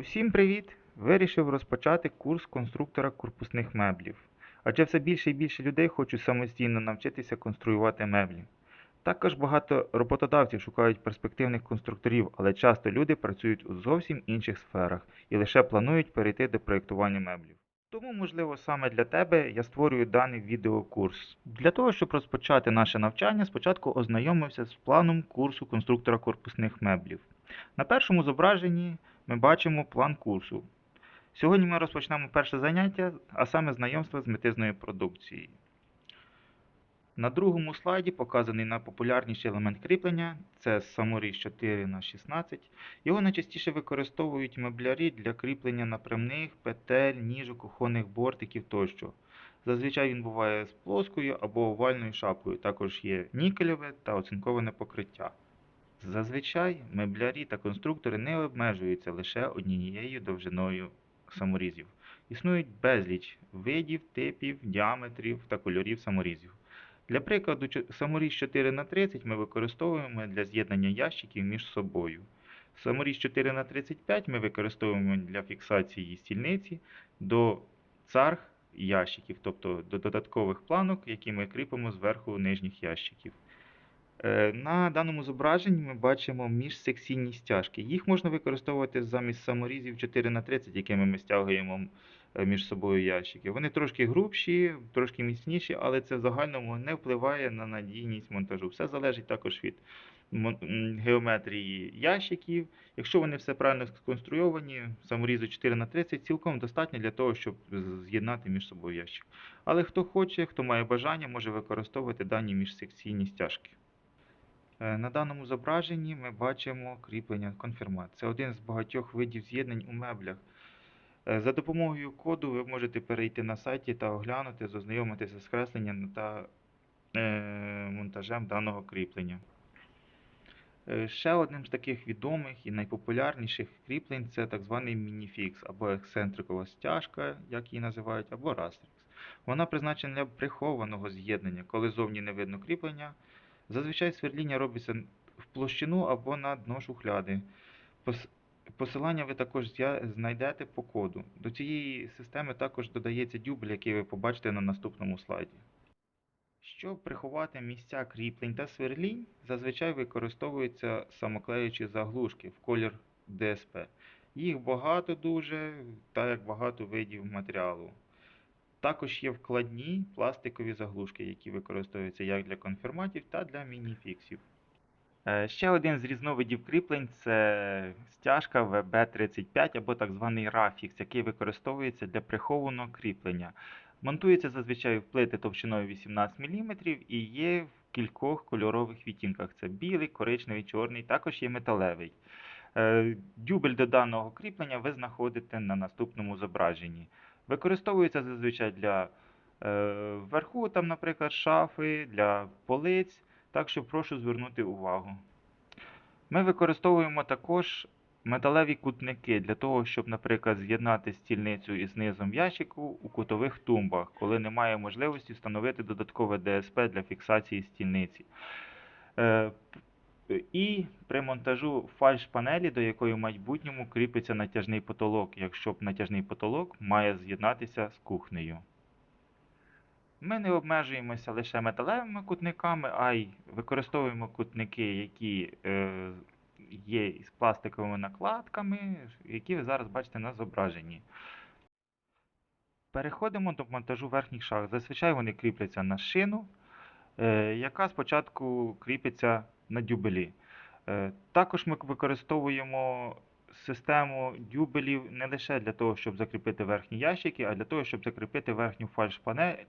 Усім привіт! Вирішив розпочати курс конструктора корпусних меблів. Адже все більше і більше людей хочуть самостійно навчитися конструювати меблі. Також багато роботодавців шукають перспективних конструкторів, але часто люди працюють у зовсім інших сферах і лише планують перейти до проєктування меблів. Тому, можливо, саме для тебе я створюю даний відеокурс. Для того, щоб розпочати наше навчання, спочатку ознайомився з планом курсу конструктора корпусних меблів. На першому зображенні ми бачимо план курсу. Сьогодні ми розпочнемо перше заняття, а саме знайомство з метизною продукцією. На другому слайді показаний найпопулярніший елемент кріплення це саморіз 4 х 16 Його найчастіше використовують меблярі для кріплення напрямних, петель, ніжок, кухонних бортиків тощо. Зазвичай він буває з плоскою або овальною шапкою. Також є нікельове та оцинковане покриття. Зазвичай меблярі та конструктори не обмежуються лише однією довжиною саморізів. Існують безліч видів, типів, діаметрів та кольорів саморізів. Для прикладу, саморіз 4 х 30 ми використовуємо для з'єднання ящиків між собою. Саморіз 4 х 35 ми використовуємо для фіксації стільниці до царг ящиків, тобто до додаткових планок, які ми кріпимо зверху нижніх ящиків. Е, На даному зображенні ми бачимо міжсекційні стяжки. Їх можна використовувати замість саморізів 4 х 30 якими ми стягуємо е, між собою ящики. Вони трошки грубші, трошки міцніші, але це в загальному не впливає на надійність монтажу. Все залежить також від геометрії ящиків. Якщо вони все правильно сконструйовані, саморізу 4 х 30 цілком достатньо для того, щоб з'єднати між собою ящик. Але хто хоче, хто має бажання, може використовувати дані міжсекційні стяжки. Е, На даному зображенні ми бачимо кріплення конфірмат. Це один з багатьох видів з'єднань у меблях. Е, За допомогою коду ви можете перейти на сайті та оглянути, ознайомитися з кресленням та е, монтажем даного кріплення. Ще одним з таких відомих і найпопулярніших кріплень це так званий мініфікс або ексцентрикова стяжка, як її називають, або растрікс. Вона призначена для прихованого з'єднання, коли зовні не видно кріплення. Зазвичай сверління робиться в площину або на дно шухляди. Пос- Посилання ви також знайдете по коду. До цієї системи також додається дюбль, який ви побачите на наступному слайді. Щоб приховати місця кріплень та сверлінь, зазвичай використовуються самоклеючі заглушки в колір ДСП. Їх багато дуже, так як багато видів матеріалу. Також є вкладні пластикові заглушки, які використовуються як для конфірматів та для мініфіксів. Е, Ще один з різновидів кріплень це стяжка VB35 або так званий рафікс, який використовується для прихованого кріплення. Монтується зазвичай в плити товщиною 18 мм і є в кількох кольорових відтінках: це білий, коричневий, чорний, також є металевий. Е, Дюбель до даного кріплення ви знаходите на наступному зображенні. Використовується зазвичай для е, вверху, там, наприклад, шафи, для полиць. Так що прошу звернути увагу. Ми використовуємо також металеві кутники для того, щоб, наприклад, з'єднати стільницю із низом ящику у кутових тумбах, коли немає можливості встановити додаткове ДСП для фіксації стільниці. Е, І при монтажу фальш-панелі, до якої в майбутньому кріпиться натяжний потолок, якщо натяжний потолок має з'єднатися з кухнею. Ми не обмежуємося лише металевими кутниками, а й використовуємо кутники, які е, є із пластиковими накладками, які ви зараз бачите на зображенні. Переходимо до монтажу верхніх шахт. Зазвичай вони кріпляться на шину, е, яка спочатку кріпиться на дюбелі. Е, Також ми використовуємо систему дюбелів не лише для того, щоб закріпити верхні ящики, а для того, щоб закріпити верхню фальш-панель,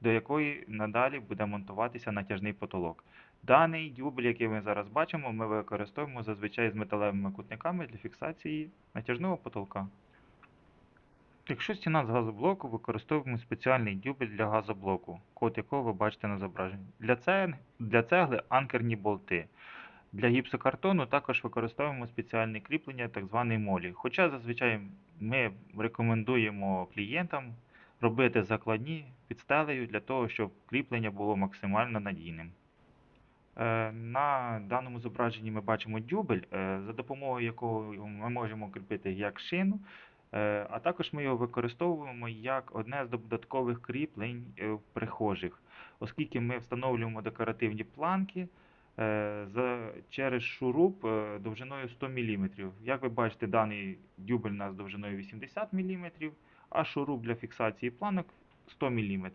до якої надалі буде монтуватися натяжний потолок. Даний дюбель, який ми зараз бачимо, ми використовуємо зазвичай з металевими кутниками для фіксації натяжного потолка. Якщо стіна з газоблоку, використовуємо спеціальний дюбель для газоблоку, код якого ви бачите на зображенні. Для, це, для цегли анкерні болти. Для гіпсокартону також використовуємо спеціальне кріплення, так званий молі. Хоча зазвичай ми рекомендуємо клієнтам робити закладні під стелею для того, щоб кріплення було максимально надійним. Е, На даному зображенні ми бачимо дюбель, е, за допомогою якого ми можемо кріпити як шину, а також ми його використовуємо як одне з додаткових кріплень е, в прихожих, оскільки ми встановлюємо декоративні планки е, через шуруп е, довжиною 100 мм. Як ви бачите, даний дюбель у нас довжиною 80 мм, а шуруп для фіксації планок 100 мм.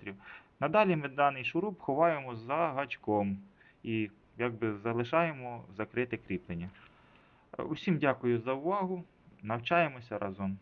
Надалі ми даний шуруп ховаємо за гачком і якби залишаємо закрите кріплення. Е, Усім дякую за увагу. Навчаємося разом.